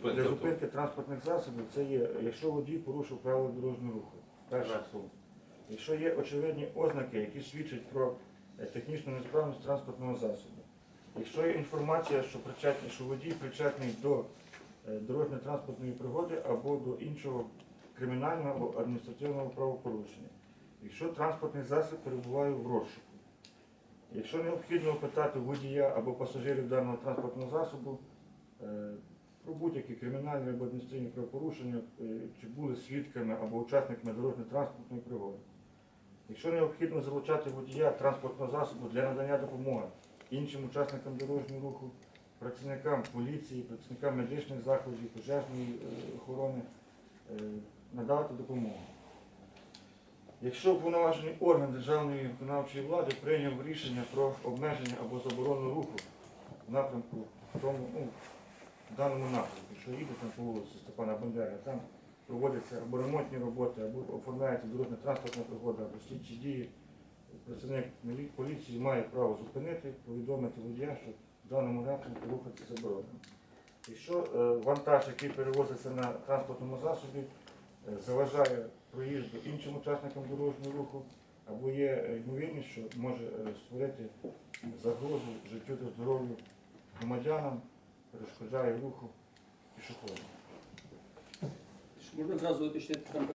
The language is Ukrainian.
зупинки. Для авто. зупинки транспортних засобів це є, якщо водій порушив правила дорожнього руху. Перший пункт. Якщо є очевидні ознаки, які свідчать про е, технічну несправність транспортного засобу. Якщо є інформація, що причетний, що водій причетний до е, дорожньо-транспортної пригоди або до іншого кримінального або адміністративного правопорушення. Якщо транспортний засіб перебуває в розшуку. Якщо необхідно опитати водія або пасажирів даного транспортного засобу е, про будь-які кримінальні або адміністративні правопорушення, е, чи були свідками або учасниками дорожньо-транспортної пригоди. Якщо необхідно залучати водія транспортного засобу для надання допомоги іншим учасникам дорожнього руху, працівникам поліції, працівникам медичних закладів, пожежної е, охорони, е, надавати допомогу. Якщо уповноважений орган державної виконавчої влади прийняв рішення про обмеження або заборону руху в напрямку в тому, ну, в даному напрямку, що їде там по вулиці Степана Бандери, там проводяться або ремонтні роботи, або оформляється дорожня транспортна пригода, або слідчі дії, працівник поліції має право зупинити, повідомити водія, що в даному напрямку рухатися заборонено. Якщо е, вантаж, який перевозиться на транспортному засобі, е, заважає проїзду іншим учасникам дорожнього руху, або є ймовірність, що може е, створити загрозу життю та здоров'ю громадянам, перешкоджає руху пішоходу. Можна зразу уточнити там